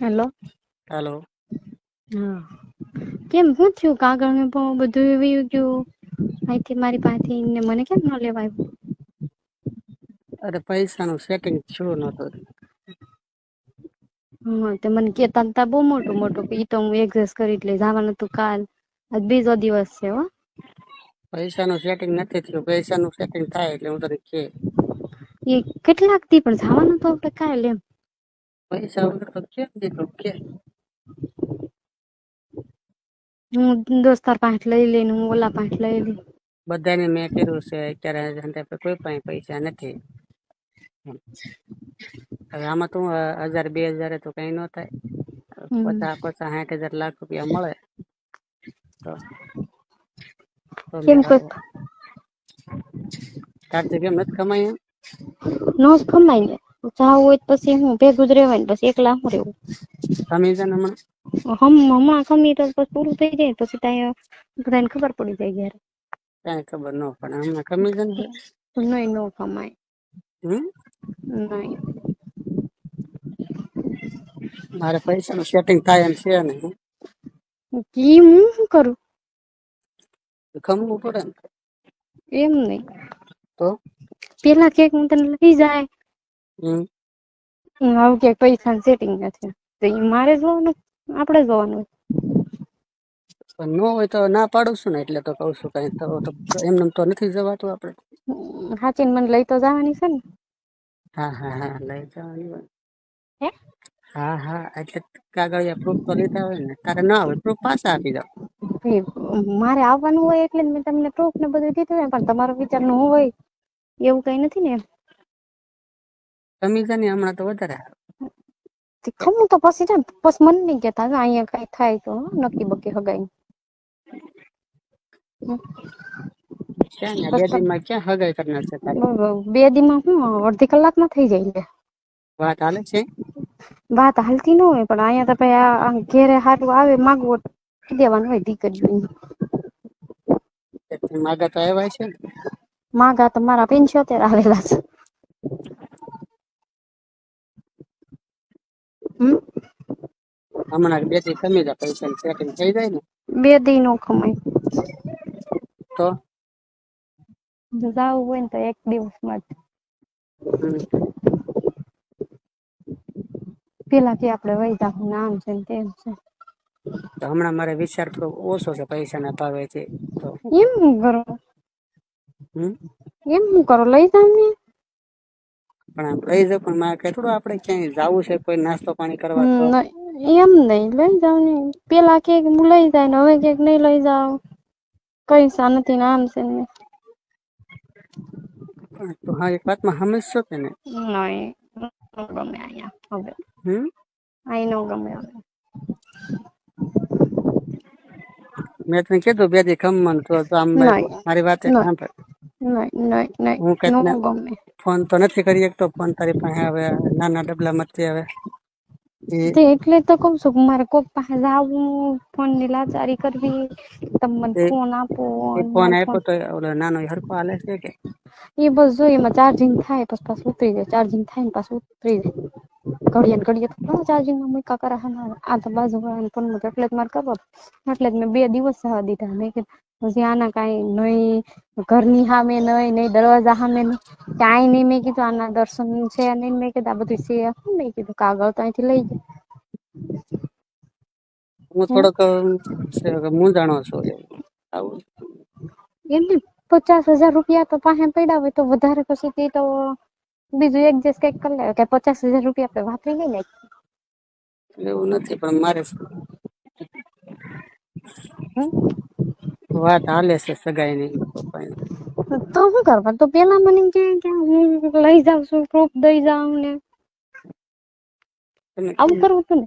Hello. Hello. હા. કેમ શું થયું? કાગળ ને બધું વયું ગયું. અહીંથી મારી પાસે ને મને કેમ ન લેવાય? અરે પૈસાનું સેટિંગ થયું નતું. હા તે મને કેતા તા બહુ મોટું મોટું ઈ તો હું એડજસ્ટ કરી એટલે જવાનું હતું કાલ. આજ બીજો દિવસ છે હો. પૈસાનું સેટિંગ નથી થયું. પૈસાનું સેટિંગ થાય એટલે હું તને કે એ કેટલાકથી પણ જવાનું તો આપણે કાલ એમ. હું દોસ્તાર પાસે લઈ લઈને હું ઓલા પાસે લઈ લઈ બધાને મેં કર્યું છે અત્યારે ધંધા પર કોઈ પાસે પૈસા નથી હવે આમાં તો અ, હજાર બે હજાર તો કઈ ન થાય હમ. પચાસ પચાસ સાઠ હજાર લાખ રૂપિયા મળે તો તો કેમ મેળ કોઈ આવે. તારથી કેમ નથી કમાય એમ? નો જ કમાય ને જાવું હોય તો પછી હું ભેગું જ રહેવાય ને પછી એકલા હું રહેવું. ખમી છે હમણાં? હમ હમણાં ખમી તો પછી પૂરું થઈ જાય પછી ત્યાં બધાને ખબર પડી જાય ઘેર. ત્યાં ખબર ન પડે હમણાં ખમી છે ને નહીં ન કમાય હમ? નહીં. મારે પૈસાનું સેટિંગ થાય એમ છે નહીં. ઈ હું શું કરું? ખમવું પડે ને? એમ નહીં. તો? પેલા કેક હું તને લઈ જાય આવું ક્યાંક પૈસા સેટિંગ નથી. તો એ મારે જોવાનું આપણે જોવાનું. પણ ન હોય તો ના પાડું છું ને એટલે તો કહું છું કઈ. તો એમને તો નથી જવાતું આપણે હાચીન મને લઈ તો જવાની છે ને. હા હા હા લઈ જવાની હોય. હે? હા હા એટલે કાગળિયા પ્રૂફ તો લીધા હોય ને. તારે ના હોય પ્રૂફ પાછા આપી દો. મારે આવવાનું હોય એટલે મેં તમને પ્રૂફ ને બધું દીધું હોય પણ તમારો વિચાર ન હોય એવું કઈ નથી ને કમિશન હમણાં તો વધારે ખમું તો પછી છે બસ મન નહીં કહેતા અહીંયા કઈ થાય તો નક્કી બકી હગાઈ બે દિનમાં ક્યાં હગાઈ કરનાર છે તારી? બે દીમાં હું અડધી કલાકમાં થઈ જાય લે વાત હાલે છે? વાત હાલતી ન હોય પણ અહીંયા તો ભાઈ આ ઘેરે હારું આવે માગવો દેવાનું હોય દીકરીઓને એટલે માગા તો આવ્યા છે માગા તો મારા પંચોતેર આવેલા છે. હમણાં બેથી કમી જાય પૈસા સેટિંગ થઈ જાય ને. બે દી નો કમાય. તો? જાવું હોય ને તો એક દિવસમાં પેલા કે આપણે વહી જાહું નામ છે ને તેમ છે. તો હમણાં મારે વિચાર થોડો ઓછો છે પૈસા ના ભાવે છે તો. એમ હું કરો? હમ? એમ હું કરો? લઈ જાવ ને? પણ આમ લઈ જાવ પણ મારે કેટલું થોડું આપણે ક્યાંય જવું છે? કોઈ નાસ્તો પાણી કરવા તો? એમ નહીં લઈ જાવ ને. પેલા કે હું લઈ જાય ને હવે કે નહીં લઈ જાવ પૈસા નથી ને આમ છે ને. પણ તું હા એક વાતમાં સમજશો કે ને નહીં ન ગમે અહીંયા હવે. હમ? અહીં ન ગમે હવે. મેં તને કીધું બે દી ખમવાનું તો તો આમ નહીં મારી વાત સાંભળ. હું કંઈક નહીં ના ન ગમે ફોન તો નથી કરી શકતો ફોન તારી પાસે હવે નાના ડબલામાંથી હવે એ તે એટલે તો કહું છું કે મારે કોક પાસે જાવું ફોનની લાચારી કરવી તમે મને એ ફોન આપો એ ફોન મારો આપ્યો તો ઓલો નાનો ઈ હરખો હાલે છે કે એ બસ જો એમાં ચાર્જિંગ થાય પછી પાછું ઉતરી જાય ચાર્જિંગ થાય ને પાછું ઉતરી જાય ઘડીએ ને ઘડીએ તો ચાર્જિંગમાં મૂકા કરે હે ને આ તો બાજુ વાળાના ફોનમાં એટલે જ મારે કરવો એટલે જ મેં બે દિવસ જવા દીધા મેં કીધું હજી આના કાંઈ નહીં ઘરની સામે નહીં નહીં દરવાજા સામે નહીં કાંઈ નહીં મેં કીધું આના દર્શન છે નહીં મેં કીધું આ બધું છે. મેં કીધું કાગળ તો અહીંથી લઈ જાય હું થોડોક મૂંઝાણો છું એમને પચાસ હજાર રૂપિયા તો પાસે પડ્યા હોય તો વધારે પછી તે તો બીજું એડજસ્ટ કંઈક કરી લે કે પચાસ હજાર રૂપિયા આપણે વાપરી લઈ ને એવું નથી પણ મારે? વાત હાલે છે સગાઈ ની તો શું કરવા તો પેલા મને કે કે હું લઈ જાઉં છું પ્રૂફ દઈ જાઉં ને. આવું કરવું તું ને?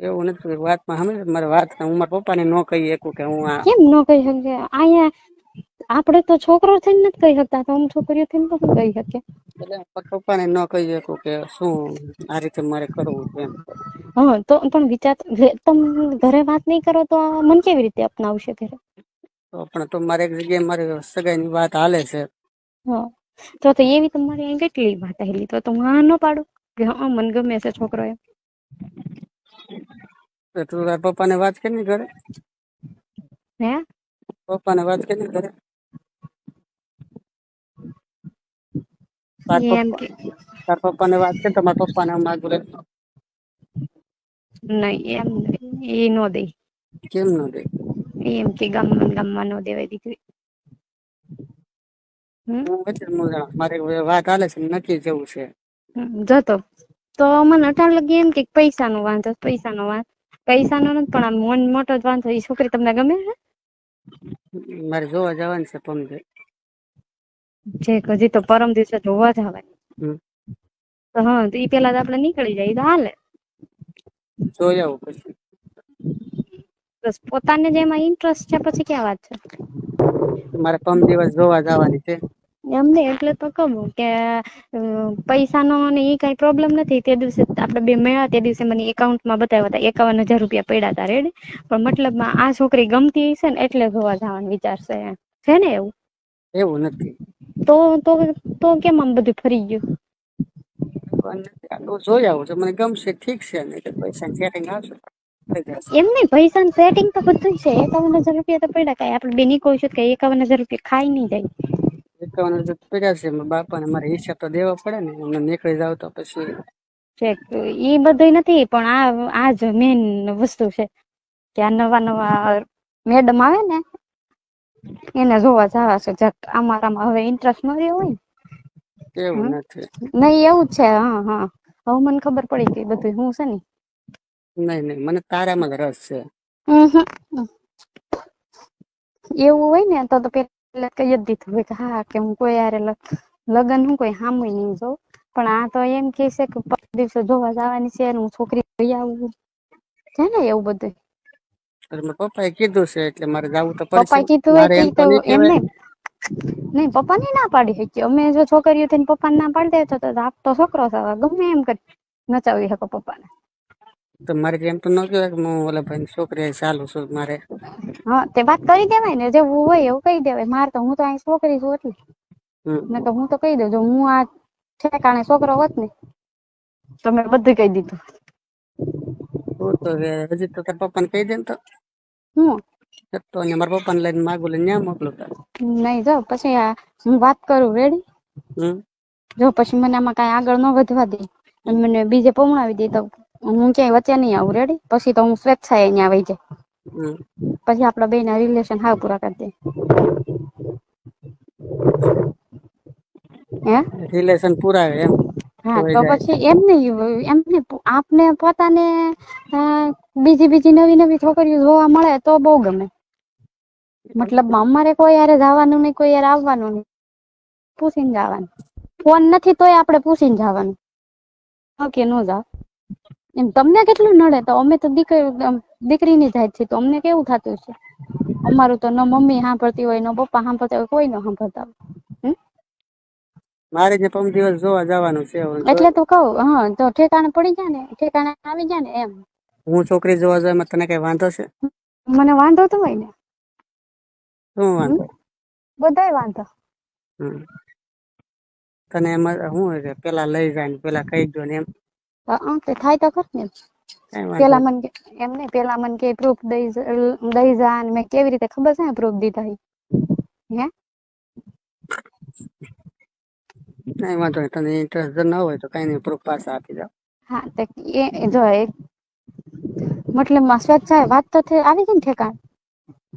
એવું નથી વાતમાં સમજ મારી વાત હું મારા પપ્પાને ન કહી શકું કે હું આ કેમ ન કહી શકીએ અહીંયા આપણે તો છોકરો થઈને નથી કહી શકતા. તો આમ છોકરીઓ થઈને તો કહી શકીએ એટલે પપ્પાને ન કહી શકું કે શું આ રીતે મારે કરવું એમ. હા તો પણ વિચાર તમે ઘરે વાત નહીં કરો તો મન કેવી રીતે અપનાવશે ઘરે? તો પણ તો મારે એક જગ્યાએ મારી સગાઈની વાત હાલે છે. હા. તો તો એવી તમારી અહીં કેટલી વાત આવેલી તો તો હું હા ન પાડું કે હા મને ગમે છે છોકરો એમ. તો તું તારા પપ્પાને વાત કરી ને ઘરે? હે? પપ્પાને વાત કરી ને ઘરે? તાર ઈ એમ પપ્પા કે તાર પપ્પાને વાત કરી તમારા પપ્પાને આમ માગું લે નહીં એમ એ નો દે. કેમ ન દે? ઈ એમ કે ગામમાં ને ગામમાં નો દેવાય દીકરી. હું હું મારે વાત છે જેવું છે. જતો. તો મને અટાણ લગી એમ કે પૈસા નો વાંધો પૈસા નો વાંધો પૈસાનો નથી પણ આમ મન મોટો જ વાંધો એ છોકરી તમને ગમે છે? મારે જોવા જવાનું છે પમદે જે હજી તો પરમ દિવસે જોવા જવાની હમ. તો હા તો ઈ પેલા તો આપણે નીકળી જાય તો હાલે. જોઈ આવું પછી. બસ પોતાને જેમાં ઇન્ટરેસ્ટ છે પછી ક્યાં વાત છે? મારે ત્રણ દિવસ જોવા જવાની છે. એમને એટલે તો કહું કે પૈસાનો ને એ કઈ પ્રોબ્લેમ નથી. તે દિવસે આપણે બે મળ્યા તે દિવસે મને એકાઉન્ટમાં બતાવ્યા હતા એકાવન હજાર રૂપિયા પડ્યા હતા રેડી પણ મતલબમાં આ છોકરી ગમતી હશે ને એટલે જોવા જવાનો વિચારશે છે ને એવું? એવું નથી. તો તો તો કેમ આમ બધું ફરી ગયું? જોઈ આવું છે. મને ગમશે ઠીક છે નહીં પૈસા સેટિંગ આવશે એમ નહીં પૈસા સેટિંગ તો બધું છે. એકાવન હજાર રૂપિયા તો પડ્યા કાંઈ. આપણે બેની કોઈ છું કે એકાવન હજાર રૂપિયા ખાઈ નહીં જાય. એકાવન હજાર પડ્યા છે બાપાને. મારે હિસાબ તો દેવા પડે ને. એમને નીકળી જાવ તો પછી ચેક એ બધું નથી પણ આ આ જ મેન વસ્તુ છે કે આ નવા નવા મેડમ આવે ને એને જોવા જવા છે. જક અમારામાં હવે ઇન્ટરેસ્ટ ન રહ્યો હોય ને. એવું નથી. નહીં એવું જ છે. હા હા. હવે મને ખબર પડી ગઈ બધું હું છે ને. નહીં નહીં મને તારામાં જ રસ છે એવું હોય ને તો તો પેલા કહી જ દીધું હોય કે હા કે હું કોઈ યારે લગન હું કોઈ હામુય નહીં જોઉં પણ આ તો એમ કે છે કે દિવસે જોવા જવાની છે હું છોકરી જોઈ આવું છે ને એવું બધું પપ્પાએ કીધું છે એટલે મારે જવું તો પપ્પાએ કીધું એમ નહીં નહીં પપ્પા ને ના પાડી શકીએ અમે જો છોકરીઓ થઈને પપ્પા ના પાડી દે તો આપતો છોકરો ગમે એમ કરી નચાવી શકો પપ્પાને તો મારે એમ તો ન કહેવાય કે હું ઓલા ભાઈ છોકરી ચાલું છું મારે. હા તે વાત કરી દેવાય ને જેવું હોય એવું કહી દેવાય. મારે તો હું તો અહીં છોકરી છું એટલે. ને તો હું તો કહી દઉં જો હું આ ઠેકાણે છોકરો હોત ને તો મેં બધું કહી દીધું. હું તો હજી તો તારા પપ્પાને કહી દે ને તો. હું? તો અહીંયા મારા પપ્પાને લઈને માગું લઈને ન્યા મોકલું તાર. નહીં જો પછી આ હું વાત કરું રેડી જો પછી મને આમાં કાંઈ આગળ ન વધવા દે અને મને બીજે પમણાવી દે તો હું ક્યાંય વચ્ચે નહીં આવું રેડી પછી તો હું સ્વેચ્છાએ અહીંયા વહી જાય. પછી આપણા બેના રિલેશન હાવ પૂરા કરી દે. હે? રિલેશન પૂરા એમ. હા તો પછી એમ નહીં એમ નહીં આપને પોતાને બીજી બીજી નવી નવી છોકરીઓ જોવા મળે તો બહુ ગમે. મતલબ અમારે કોઈ યારે જવાનું નહીં કોઈ યારે આવવાનું નહીં. પૂછીને જવાનું. ફોન નથી તોય આપણે પૂછીને જવાનું. ઓકે ન જાવ એમ તમને કેટલું નડે? તો અમે તો દીકરી દીકરીની જાત છે તો અમને કેવું થતું છે અમારું તો ન મમ્મી સાંભળતી હોય ન પપ્પા સાંભળતા હોય કોઈ ન સાંભળતા હોય. મારે જે પમ દિવસ જોવા જવાનું છે એટલે તો કહું હા તો ઠેકાણે પડી જાય ને ઠેકાણે આવી જાય ને એમ. હું છોકરી જોવા જાય એમાં તને કઈ વાંધો છે? મને વાંધો તો હોય ને. શું વાંધો? બધાય વાંધો. તને એમાં શું પેલા લઈ જાય ને પેલા કહી દો ને એમ. હા તે થાય તો ખરું ને પેલા મન કે- એમ ને પેલા મન કે પ્રૂફ દઈ દઈ જા મેં કેવી રીતે ખબર છે પ્રૂફ દીધા હે નહીં વાંધો નહીં તને ઇન્ટરેસ્ટ ન હોય તો કઈ નહીં પ્રૂફ પાછા આપી જાવ હા તે એ જો એક મતલબમાં સ્વેચ્છાએ વાત તો થઈ આવી ગઈ ને ઠેકાણ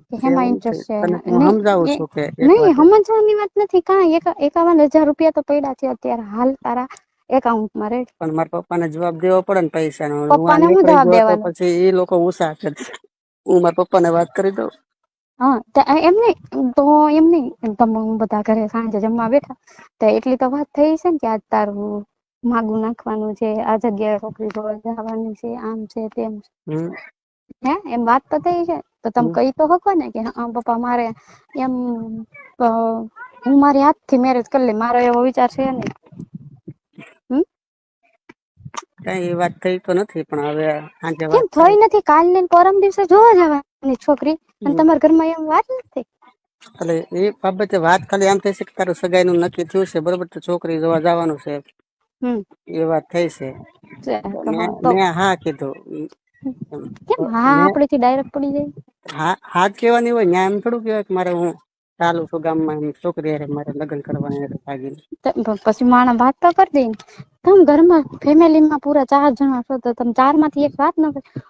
કે હેમાં ઇન્ટરેસ્ટ છે નહીં, સમજાવું છું કે નહીં સમજવાની વાત નથી કાં એક એકાવન હજાર રૂપિયા તો પડ્યા છે અત્યારે હાલ તારા એકાઉન્ટમાં રેડ. પણ મારા પપ્પાને જવાબ દેવો પડે ને પૈસા નો પપ્પાને હું જવાબ દેવાનો? પછી એ લોકો ઉસા છે. હું મારા પપ્પાને વાત કરી દઉં. હા એમ નહીં તો એમ નહીં. તમે બધા ઘરે સાંજે જમવા બેઠા. તો એટલી તો વાત થઈ છે ને કે આજ તારું માગું નાખવાનું છે આ જગ્યાએ છોકરી જોવા જવાની છે આમ છે તેમ છે. હે એમ વાત તો થઈ છે. તો તમે કહી તો શકો ને કે હા પપ્પા મારે એમ હું મારી હાથથી મેરેજ કરી લે મારો એવો વિચાર છે નહીં હમ કઈ એ વાત થઈ તો નથી પણ હવે આજે કેમ વાત થઈ નથી? કાલ ને પરમ દિવસે જોવા જવાની છોકરી. અને તમારા ઘરમાં એમ વાત નથી? એટલે એ બાબતે વાત ખાલી આમ થઈ છે કે તારું સગાઈ નું નક્કી થયું છે બરોબર? તો છોકરી જોવા જવાનું છે. એ વાત થઈ છે. મેં હા કીધું. કેમ હા આપણે થી ડાયરેક્ટ પડી જાય? હા હા કેવાની કહેવાની હોય ન્યા એમ થોડું કહેવાય કે મારે હું ચાલુ છું ગામમાં એમ છોકરી હારે મારે લગ્ન કરવાના ભાગીને. પછી માણસ વાત તો કરી દે. તમે ઘરમાં ફેમિલીમાં પૂરા ચાર જણા છો તો તમે ચારમાંથી એક વાત ન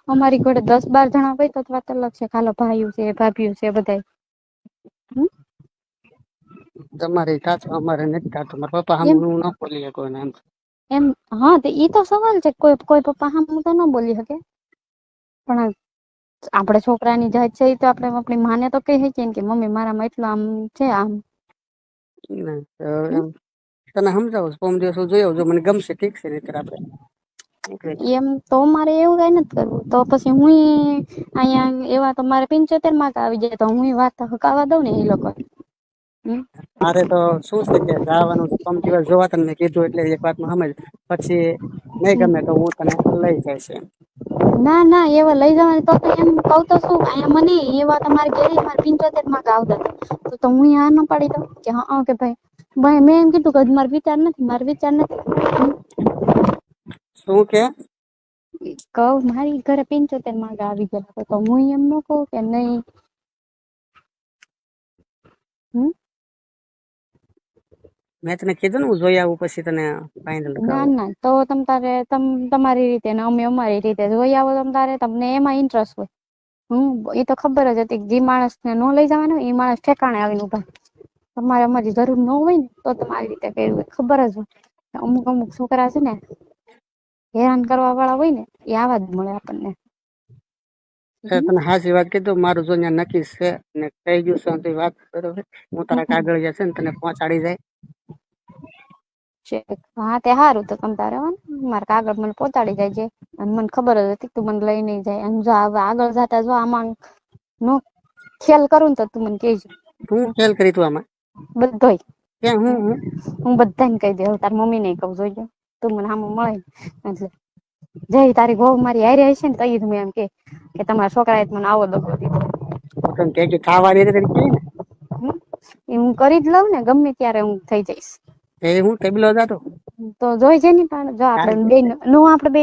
અમારી ઘરે દસ બાર જણા હોય તો વાત અલગ છે. ખાલો ભાઈઓ છે ભાભીઓ છે બધાય. તમારે કાચું અમારે નથી કાચું. મારા પપ્પા એમ હું ન બોલી શકું એમ. એમ હા તો ઈ તો સવાલ છે. કોઈ કોઈ પપ્પા હમ તો ન બોલી શકે. પણ આપણે છોકરાની જાત છે તો આપણે આપણી માને તો કહી શકીએ કે મમ્મી મારામાં એટલું આમ છે આમ. હમ? તને સમજાવું છું પરમ દિવસ આવું જો મને ગમશે ઠીક છે નહીતર આપણે એમ તો મારે એવું કઈ નથી કરવું. તો પછી હું અહીંયા એવા તો મારે પિંચોતેર માર્ક આવી જાય તો હું વાત હકાવા દઉં ને એ લોકો. મારે તો શું છે કે જવાનું પરમ દિવસ જોવા તને કીધું એટલે એક વાતમાં સમજ. પછી નહીં ગમે તો હું તને લઈ જઈશ એમ. ના ના એવા લઈ જવાની તો એમ કઉ તો શું અહીંયા મને એવા તમારે ઘેરી મારે પિંચોતેરમાં જ આવતા તો હું આ ન પાડી દઉં કે હા કે ભાઈ મેં એમ કીધું કે મારો વિચાર નથી મારો વિચાર નથી. શું કે? કહું મારી ઘરે પિંચોતેરમાં આવી ગયા તો હું એમ ન કહું કે નહીં. મેં તને કીધું ને હું જોઈ આવું પછી તને ના ના તો તમ તારે તમ તમારી રીતે ને અમે અમારી રીતે જોઈ આવો તમ તારે તમને એમાં ઇન્ટરેસ્ટ હોય. હું એ તો ખબર જ હતી કે જે માણસને ન લઈ જવાનો એ માણસ ઠેકાણે આવીને ઊભા. તમારે અમારી જરૂર ન હોય ને તો તમારી રીતે કર્યું હોય. ખબર જ હોય. અમુક અમુક છોકરા છે ને હેરાન કરવા વાળા હોય ને એ આવા જ મળે આપણને. તને હાજી વાત કીધું. મારું જો અહીંયા નક્કી છે ને થઈ ગયું છે તો વાત બરોબર હું તારા કાગળ જશે ને તને પહોંચાડી જાય. હા તે સારું તો તમ તારે મારે કાગળ મને પહોંચાડી જાય છે. અને મને ખબર જ હતી તું મને લઈ નહીં જાય. અને જો હવે આગળ જતા જો આમાં નો ખ્યાલ કરું ને તો તું મને કહેજે. હું ખેલ કરી તું આમાં? બધોય. હું હું? બધાને કહી દઉં તાર મમ્મી ને કહું જોઈજો તું મને આમ મળે. એટલે જય તારી વહુ મારી હારે હશે ને તઈ ઈ એમ કે કે તમારા છોકરાએ મને આવો દગો દીધો. હું કે કે ખાવાની રીતે તને કે ને? હું કરી જ લઉં ને ગમે ત્યારે હું થઈ જઈશ. એ હું ટેબલો જાતો તો જોઈ છે ને પણ જો આપણે બે નો આપણે બે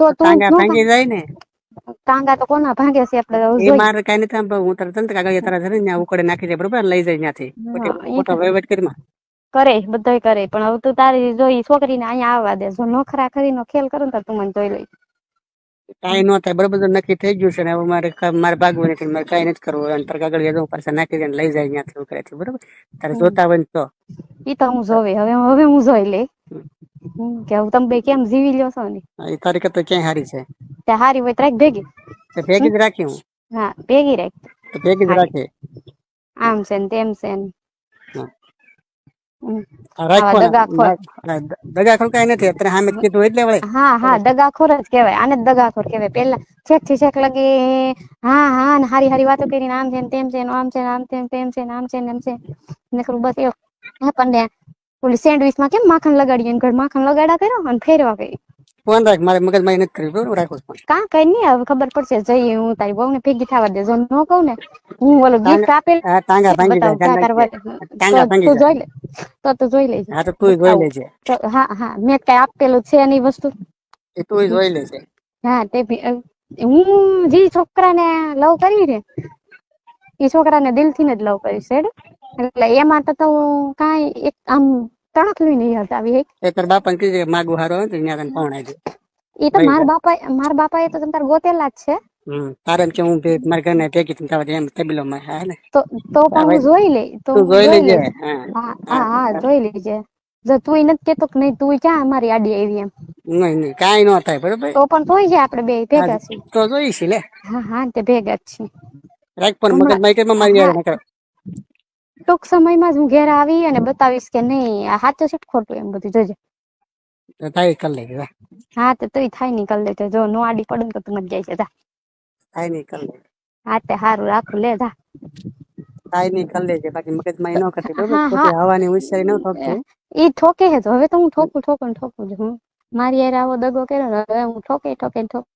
તો તું નો જાય ને? ટાંગા તો કોના ભાંગે છે આપણે એ મારે કઈ નથી આમ હું તારે તંત્ર કાગળ તારા ઘરે ત્યાં ઉકળે નાખી દે બરોબર? લઈ જાય ત્યાંથી. ખોટી એ વહીવટ કરીમાં કરે બધાય કરે પણ હવે તું તારી જોઈ છોકરીને અહીંયા આવવા દે. જો નોખરા કરીને ખેલ કરો ને તું મને જોઈ લઈ કાંઈ ન થાય બરોબર? નક્કી થઈ ગયું છે ને હવે મારે મારે ભાગવું નથી મારે કાંઈ નથી કરવું. અને તારા કાગળ જવું પાછા નાખી દે લઈ જાય ત્યાંથી ઉકળેથી બરોબર? તારે જોતા હોય તો. ઈ તો હું જોવે. હવે હવે હું જોઈ લે. કે હું તમે બે કેમ જીવી લ્યો છો ને? એ તારી કરતા ક્યાંય હારી છે? તે હારી હોય તો રાખ ભેગી. તો ભેગી જ રાખી હું. હા ભેગી રાખ. તો ભેગી જ. રાખી. આમ છે ને તેમ છે ને. હા. દગાખોર. કાંઈ નથી. અત્યારે કીધું એટલે વળે. હા હા દગાખોર જ કહેવાય. આને દગાખોર કહેવાય. પેલા છેકથી છેક લગી હા હા ને હારી હારી વાતો કરીને આમ છે ને તેમ છે ને આમ છે ને આમ છે તેમ છે ને આમ છે ને એમ છે. ને ખરું બસ એવું આપણને ઓલી સેન્ડવિચમાં કેમ માખણ લગાડીએ ને ઘર માખણ લગાડા કર્યો અને ફેરવા કરી ફોન રાખ મારે મગજમાં નથી કર્યું બરોબર? રાખું ફોન. કા કઈ નહીં હવે ખબર પડશે જઈએ હું તારી બહુ ને ભેગી થવા દે. જો ન કહું ને હું ઓલું ગિફ્ટ આપેલ હા ટાંગા ભાંગી જાય. ટાંગા ભાંગી તું જાય જોઈ લે તો તું જોઈ લેજે. હા તો તું જોઈ લેજે. હા હા મેં કઈ આપેલું છે એની વસ્તુ? એ તું જોઈ લેજે. હા તે હું જે છોકરાને લવ કરી ને એ છોકરાને દિલથી ને જ લવ કરીશ હેડ એટલે એમાં તો તો હું કાંઈ એક આમ લઈને નહીં હટાવી એક. તારા બાપાને કીધું માગું હારો તો ત્યાં તને પહોંચાય દે એ તો માર બાપા માર બાપા એ તો તમ તાર ગોતેલા જ છે. તારે એમ કે હું મારા ઘરને ભેગી થઈને થવા એમ તબીલો માં હા ને? તો તો પણ હું જોઈ લે તો જોઈ લેજે. હા હા જોઈ લેજે. જો તું નથી કેતો કે નહીં તું ક્યાં અમારી આડી આવી એમ? નહીં નહીં કાંઈ ન થાય બરોબર? તો પણ જોઈ જાય આપણે બે ભેગા છીએ. તો જોઈશ લે. હા હા તે ભેગા જ છીએ. રાખ પણ મગજ મગજમાં મારી આવે ટૂંક સમયમાં જ હું ઘેર આવી અને બતાવીશ કે નહીં આ સાચું છે ખોટું એમ બધું જોજે. થાય કર લેજે હા તો તોય થાય નહીં કર લેજો. જો નો આડી પડે તો તું મત જાય છે જા. થાય નહીં કર લેજે. હા તે સારું રાખું લે જા. થાય નહીં કર લેજે. બાકી મગજમાં ન કરતી બરોબર? હવાની હોશિયારી ન થતી ઈ ઠોકે છે હવે તો હું ઠોકું ઠોકું ઠોકું જ હું મારી યાર આવો દગો કર્યો ને હવે હું ઠોકે ઠોકે ઠોકે